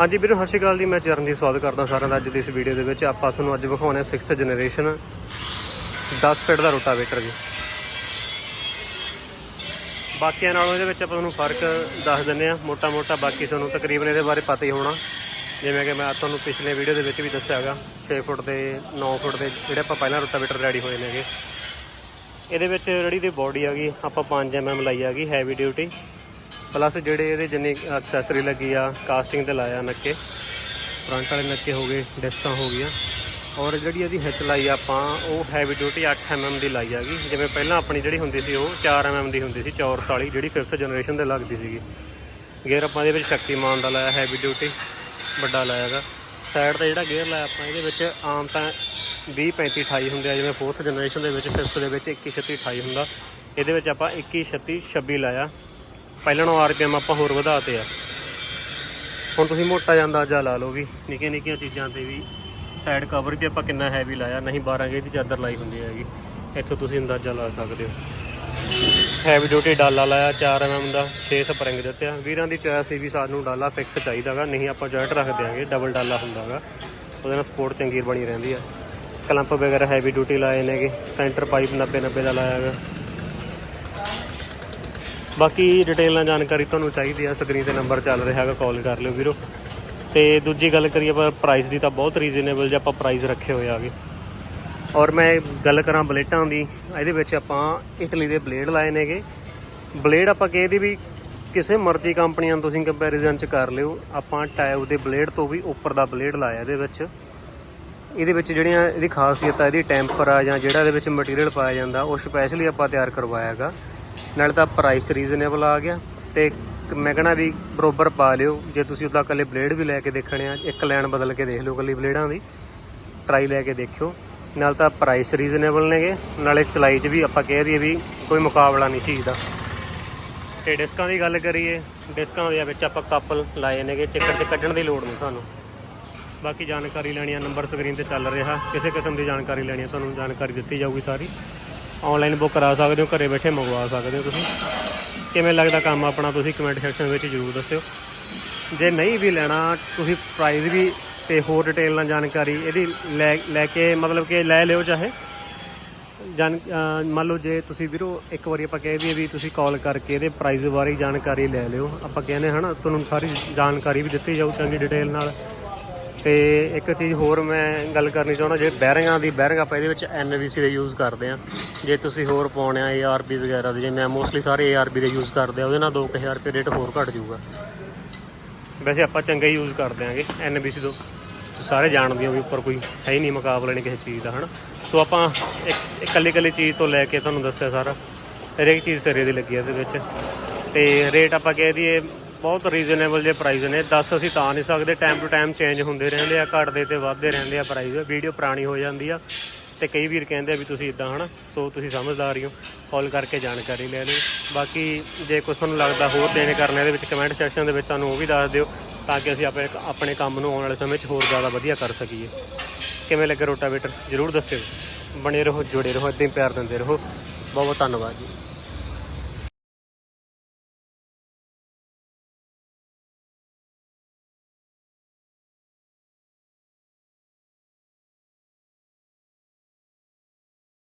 ਹਾਂਜੀ ਵੀਰੋ, ਸਤਿ ਸ਼੍ਰੀ ਅਕਾਲ ਜੀ। ਮੈਂ ਚਰਨਜੀਤ ਸਵਾਗਤ ਕਰਦਾ ਸਾਰਿਆਂ ਦਾ ਅੱਜ ਦੀ ਇਸ ਵੀਡੀਓ ਦੇ ਵਿੱਚ। ਆਪਾਂ ਤੁਹਾਨੂੰ ਅੱਜ ਵਿਖਾਉਣਾ 6th ਜਨਰੇਸ਼ਨ 10 ਫੀਟ ਦਾ ਰੋਟਾਵੇਟਰ ਜੀ। ਬਾਕੀਆਂ ਨਾਲੋਂ ਇਹਦੇ ਵਿੱਚ ਆਪਾਂ ਤੁਹਾਨੂੰ ਫ਼ਰਕ ਦੱਸ ਦਿੰਨੇ ਆ ਮੋਟਾ ਮੋਟਾ ਬਾਕੀ ਤੁਹਾਨੂੰ ਤਕਰੀਬਨ ਇਹਦੇ ਬਾਰੇ ਪਤਾ ਹੀ ਹੋਣਾ। ਜਿਵੇਂ ਕਿ ਮੈਂ ਤੁਹਾਨੂੰ ਪਿਛਲੇ ਵੀਡੀਓ ਦੇ ਵਿੱਚ ਵੀ ਦੱਸਿਆਗਾ 6 ਫੁੱਟ ਦੇ 9 ਫੁੱਟ ਦੇ ਜਿਹੜੇ ਆਪਾਂ ਪਹਿਲਾਂ ਰੋਟਾਵੇਟਰ ਰੈਡੀ ਹੋਏ ਨੇਗੇ। ਇਹਦੇ ਵਿੱਚ ਜਿਹੜੀ ਦੀ ਬੋਡੀ ਗਈ ਆਪਾਂ 5 mm ਲਾਈ ਆ ਗਈ ਹੈਵੀ ਡਿਊਟੀ ਪਲੱਸ ਜਿਹੜੇ ਇਹਦੇ ਜਿੰਨੀ ਐਕਸੈਸਰੀ ਲੱਗੀ ਆ ਕਾਸਟਿੰਗ ਤੇ ਲਾਇਆ ਨੱਕੇ। ਫਰੰਟ ਵਾਲੇ ਨੱਕੇ ਹੋ ਗਏ ਡਿਸਕਾਂ ਹੋ ਗਈਆਂ। ਔਰ ਜਿਹੜੀ ਇਹਦੀ ਹਿੱਚ ਲਾਈ ਆ ਆਪਾਂ, ਉਹ ਹੈਵੀ ਡਿਊਟੀ 8 mm ਦੀ ਲਾਈ ਹੈਗੀ ਜਿਵੇਂ ਪਹਿਲਾਂ ਆਪਣੀ ਜਿਹੜੀ ਹੁੰਦੀ ਸੀ, ਉਹ 4 mm ਦੀ ਹੁੰਦੀ ਸੀ ਚੌਰਸ ਵਾਲੀ ਜਿਹੜੀ 5th ਜਨਰੇਸ਼ਨ 'ਤੇ ਲੱਗਦੀ ਸੀਗੀ। ਗੇਅਰ ਆਪਾਂ ਇਹਦੇ ਵਿੱਚ ਸ਼ਕਤੀਮਾਨ ਦਾ ਲਾਇਆ ਹੈਵੀ ਡਿਊਟੀ ਵੱਡਾ ਲਾਇਆ ਹੈਗਾ ਸਾਈਡ ਤੇ ਜਿਹੜਾ ਗੇਅਰ ਲਾਇਆ ਆਪਾਂ, ਇਹਦੇ ਵਿੱਚ ਆਮ ਤਾਂ 20 35 28 ਹੁੰਦੇ ਆ, ਜਿਵੇਂ 4th ਜਨਰੇਸ਼ਨ ਦੇ ਵਿੱਚ 5th ਦੇ ਵਿੱਚ 21 36 28 ਹੁੰਦਾ। ਇਹਦੇ ਵਿੱਚ ਆਪਾਂ 21 36 26 ਲਾਇਆ। ਪਹਿਲਾਂ ਨਾਲੋਂ ਆਰਪੀਐਮ ਆਪਾਂ ਹੋਰ ਵਧਾਤੇ ਆ। ਹੁਣ ਤੁਸੀਂ ਮੋਟਾ ਜਿਹਾ ਅੰਦਾਜ਼ਾ ਲਾ ਲਓ ਵੀ, ਨਿੱਕੀਆਂ ਨਿੱਕੀਆਂ ਚੀਜ਼ਾਂ ਤੇ ਵੀ ਸਾਈਡ ਕਵਰ ਵੀ ਆਪਾਂ ਕਿੰਨਾ ਹੈਵੀ ਲਾਇਆ, ਨਹੀਂ 12 ਗੇ ਦੀ ਚਾਦਰ ਲਾਈ ਹੁੰਦੀ ਹੈਗੀ। ਇੱਥੋਂ ਤੁਸੀਂ ਅੰਦਾਜ਼ਾ ਲਾ ਸਕਦੇ ਹੋ। ਹੈਵੀ ਡਿਊਟੀ ਡਾਲਾ ਲਾਇਆ 4 mm ਦਾ 6 ਸਪਰਿੰਗ ਦਿੱਤੇ ਆ ਵੀਰਾਂ ਦੀ ਚੋਇਸ ਸੀ ਵੀ ਸਾਨੂੰ ਡਾਲਾ ਫਿਕਸ ਚਾਹੀਦਾਗਾ, ਨਹੀਂ ਆਪਾਂ ਜੁਆਇੰਟ ਰੱਖ ਦਿਆਂਗੇ ਡਬਲ ਡਾਲਾ ਹੁੰਦਾਗਾ। ਉਹਦੇ ਨਾਲ ਸਪੋਰਟ ਚੰਗੀ ਬਣੀ ਰਹਿੰਦੀ ਆ। ਕਲੰਪ ਵਗੈਰਾ ਹੈਵੀ ਡਿਊਟੀ ਲਾਏ ਨੇਗੇ ਸੈਂਟਰ ਪਾਈਪ 90 90 ਦਾ ਲਾਇਆ ਹੈਗਾ ਬਾਕੀ ਡਿਟੇਲ ਨਾਲ ਜਾਣਕਾਰੀ ਤੁਹਾਨੂੰ ਚਾਹੀਦੀ ਆ, ਸਕਰੀਨ ਤੇ ਨੰਬਰ ਚੱਲ ਰਿਹਾ ਹੈਗਾ ਕਾਲ ਕਰ ਲਿਓ ਵੀਰੋ। ਤੇ ਦੂਜੀ ਗੱਲ ਕਰੀਏ ਆਪਾਂ ਪ੍ਰਾਈਸ ਦੀ ਤਾਂ ਬਹੁਤ ਰੀਜ਼ਨੇਬਲ ਜੇ ਆਪਾਂ ਪ੍ਰਾਈਸ ਰੱਖੇ ਹੋਏ ਆਗੇ। ਔਰ ਮੈਂ ਗੱਲ ਕਰਾਂ ਬਲੇਟਾਂ ਦੀ, ਇਹਦੇ ਵਿੱਚ ਆਪਾਂ ਇਟਲੀ ਦੇ ਬਲੇਡ ਲਾਏ ਨੇਗੇ। ਬਲੇਡ ਆਪਾਂ ਕਹੇ ਦੀ ਵੀ ਕਿਸੇ ਮਰਜ਼ੀ ਕੰਪਨੀਆਂ ਨੂੰ ਤੁਸੀਂ ਕੰਪੈਰੀਜ਼ਨ ਚ ਕਰ ਲਿਓ, ਆਪਾਂ ਟਾਇਬ ਦੇ ਬਲੇਡ ਤੋਂ ਵੀ ਉੱਪਰ ਦਾ ਬਲੇਡ ਲਾਇਆ ਇਹਦੇ ਵਿੱਚ। ਇਹਦੇ ਵਿੱਚ ਜਿਹੜੀਆਂ ਇਹਦੀ ਖਾਸੀਅਤ ਆ, ਇਹਦੀ ਟੈਂਪਰ ਆ ਜਾਂ ਜਿਹੜਾ ਇਹਦੇ ਵਿੱਚ ਮਟੀਰੀਅਲ ਪਾਇਆ ਜਾਂਦਾ, ਉਹ ਸਪੈਸ਼ਲੀ ਆਪਾਂ ਤਿਆਰ ਕਰਵਾਇਆ ਹੈਗਾ। ਨਾਲੇ ਤਾਂ ਪ੍ਰਾਈਸ ਰੀਜ਼ਨੇਬਲ ਆ ਗਿਆ ਤੇ ਮੈਂ ਕਹਣਾ ਵੀ ਬਰੋਬਰ ਪਾ ਲਿਓ। ਜੇ ਤੁਸੀਂ ਉਹਦਾ ਇਕੱਲੇ ਬਲੇਡ ਵੀ ਲੈ ਕੇ ਦੇਖਣੇ ਆ, ਇੱਕ ਲਾਈਨ ਬਦਲ ਕੇ ਦੇਖ ਲਿਓ ਇਕੱਲੀ ਬਲੇਡਾਂ ਦੀ ਟਰਾਈ ਲੈ ਕੇ ਦੇਖਿਓ। ਨਾਲ ਤਾਂ ਪ੍ਰਾਈਸ ਰੀਜ਼ਨੇਬਲ ਨੇਗੇ, ਨਾਲੇ ਚਲਾਈ 'ਚ ਵੀ ਆਪਾਂ ਕਹਿ ਦਈਏ ਵੀ ਕੋਈ ਮੁਕਾਬਲਾ ਨਹੀਂ ਚੀਜ਼ ਦਾ ਤੇ ਡਿਸਕਾਂ ਦੀ ਗੱਲ ਕਰੀਏ ਡਿਸਕਾਂ ਦੇ ਵਿੱਚ ਆਪਾਂ ਕੱਪ ਲਾਏ ਨੇਗੇ ਚੱਕਰ ਤੇ ਕੱਢਣ ਦੀ ਲੋੜ ਨਹੀਂ ਤੁਹਾਨੂੰ। ਬਾਕੀ ਜਾਣਕਾਰੀ ਲੈਣੀ ਆ ਨੰਬਰ ਸਕਰੀਨ ਤੇ ਚੱਲ ਰਿਹਾ। ਕਿਸੇ ਕਿਸਮ ਦੀ ਜਾਣਕਾਰੀ ਲੈਣੀ ਆ, ਤੁਹਾਨੂੰ ਜਾਣਕਾਰੀ ਦਿੱਤੀ ਜਾਊਗੀ ਸਾਰੀ। ਆਨਲਾਈਨ ਬੁੱਕ ਕਰਾ ਸਕਦੇ ਹੋ, ਘਰੇ ਬੈਠੇ ਮੰਗਵਾ ਸਕਦੇ ਹੋ ਤੁਸੀਂ। ਕਿਵੇਂ ਲੱਗਦਾ ਕੰਮ ਆਪਣਾ ਤੁਸੀਂ ਕਮੈਂਟ ਸੈਕਸ਼ਨ ਵਿੱਚ ਜਰੂਰ ਦੱਸਿਓ। ਜੇ ਨਹੀਂ ਵੀ ਲੈਣਾ, ਤੁਸੀਂ ਪ੍ਰਾਈਸ ਵੀ ਤੇ ਹੋਰ ਡਿਟੇਲ ਨਾਲ ਜਾਣਕਾਰੀ ਇਹਦੀ ਲੈ ਲੈ ਕੇ ਮਤਲਬ ਕਿ ਲੈ ਲਿਓ ਚਾਹੇ। ਜਾਣ ਮੰਨ ਲਓ ਜੇ ਤੁਸੀਂ ਵੀਰੋ ਇੱਕ ਵਾਰੀ ਆਪਾਂ ਕਹਿ ਦਈਏ ਵੀ ਤੁਸੀਂ ਕਾਲ ਕਰਕੇ ਇਹਦੇ ਪ੍ਰਾਈਸ ਬਾਰੇ ਜਾਣਕਾਰੀ ਲੈ ਲਿਓ। ਆਪਾਂ ਕਹਿੰਦੇ ਹਨਾ ਤੁਹਾਨੂੰ ਸਾਰੀ ਜਾਣਕਾਰੀ ਵੀ ਦਿੱਤੀ ਜਾਊ ਚੰਗੀ ਡਿਟੇਲ ਨਾਲ। ਤੇ ਇੱਕ ਚੀਜ਼ ਹੋਰ ਮੈਂ ਗੱਲ ਕਰਨੀ ਚਾਹੁੰਦਾ, ਜੇ ਬੈਰਿੰਗਾਂ ਦੀ ਬੈਰਿੰਗ ਆਪਾਂ ਇਹਦੇ ਵਿੱਚ NVC ਦੇ ਯੂਜ਼ ਕਰਦੇ ਆ ਜੇ ਤੁਸੀਂ ਹੋਰ ਪਾਉਣੇ ਆ ARB ਵਗੈਰਾ ਦੇ, ਜੇ ਮੈਂ ਮੋਸਟਲੀ ਸਾਰੇ ARB ਦੇ ਯੂਜ਼ ਕਰਦੇ ਆ, ਉਹਦੇ ਨਾਲ 2000 ਰੁਪਏ ਰੇਟ ਹੋਰ ਘਟ ਜਾਊਗਾ। ਵੈਸੇ ਆਪਾਂ ਚੰਗਾ ਹੀ ਯੂਜ਼ ਕਰਦੇ ਆਂਗੇ NBC ਤੋਂ। ਸਾਰੇ ਜਾਣਦੇ ਹੋ ਵੀ ਉੱਪਰ ਕੋਈ ਹੈ ਹੀ ਨਹੀਂ ਮੁਕਾਬਲਾ ਨਹੀਂ ਕਿਸੇ ਚੀਜ਼ ਦਾ, ਹਨਾ? ਸੋ ਆਪਾਂ ਇੱਕ ਇਕੱਲੀ ਚੀਜ਼ ਤੋਂ ਲੈ ਕੇ ਤੁਹਾਨੂੰ ਦੱਸਿਆ ਸਾਰਾ। ਹਰੇਕ ਚੀਜ਼ ਸਿਰੇ ਦੀ ਲੱਗੀ ਹੈ ਇਹਦੇ ਵਿੱਚ। ਤੇ ਰੇਟ ਆਪਾਂ ਕਹਿ ਦਈਏ ਬਹੁਤ ਰੀਜ਼ਨੇਬਲ ਜੇ ਪ੍ਰਾਈਸ ਨੇ। ਦੱਸ ਅਸੀਂ ਤਾਂ ਨਹੀਂ ਸਕਦੇ। ਟਾਈਮ ਟੂ ਟਾਈਮ ਚੇਂਜ ਹੁੰਦੇ ਰਹਿੰਦੇ ਆ, ਘਟਦੇ ਤੇ ਵੱਧਦੇ ਰਹਿੰਦੇ ਆ ਪ੍ਰਾਈਸ ਵੀਡੀਓ ਪੁਰਾਣੀ ਹੋ ਜਾਂਦੀ ਆ ਤੇ ਕਈ ਵੀਰ ਕਹਿੰਦੇ ਆ ਵੀ ਤੁਸੀਂ ਇਦਾਂ ਹਨਾ, ਸੋ ਤੁਸੀਂ ਸਮਝਦਾਰ ਹੀ ਹੋ। ਕਾਲ ਕਰਕੇ ਜਾਣਕਾਰੀ ਲੈ ਲਿਓ। ਬਾਕੀ ਜੇ ਕੁਝ ਤੁਹਾਨੂੰ ਲੱਗਦਾ ਹੋਰ ਦੇਣੇ ਕਰਨੇ ਦੇ ਵਿੱਚ ਕਮੈਂਟ ਸੈਕਸ਼ਨ ਦੇ ਵਿੱਚ ਸਾਨੂੰ ਉਹ ਵੀ ਦੱਸ ਦਿਓ ਤਾਂ ਕਿ ਅਸੀਂ ਆਪਣੇ ਆਪਣੇ ਕੰਮ ਨੂੰ ਆਉਣ ਵਾਲੇ ਸਮੇਂ 'ਚ ਹੋਰ ਜ਼ਿਆਦਾ ਵਧੀਆ ਕਰ ਸਕੀਏ। ਕਿਵੇਂ ਲੱਗੇ ਰੋਟਾਵੇਟਰ? ਜਰੂਰ ਦੱਸਿਓ। ਬਣੇ ਰਹੋ, ਜੁੜੇ ਰਹੋ, ਇਦਾਂ ਹੀ ਪਿਆਰ ਦਿੰਦੇ ਰਹੋ। ਬਹੁਤ ਬਹੁਤ ਧੰਨਵਾਦ ਜੀ।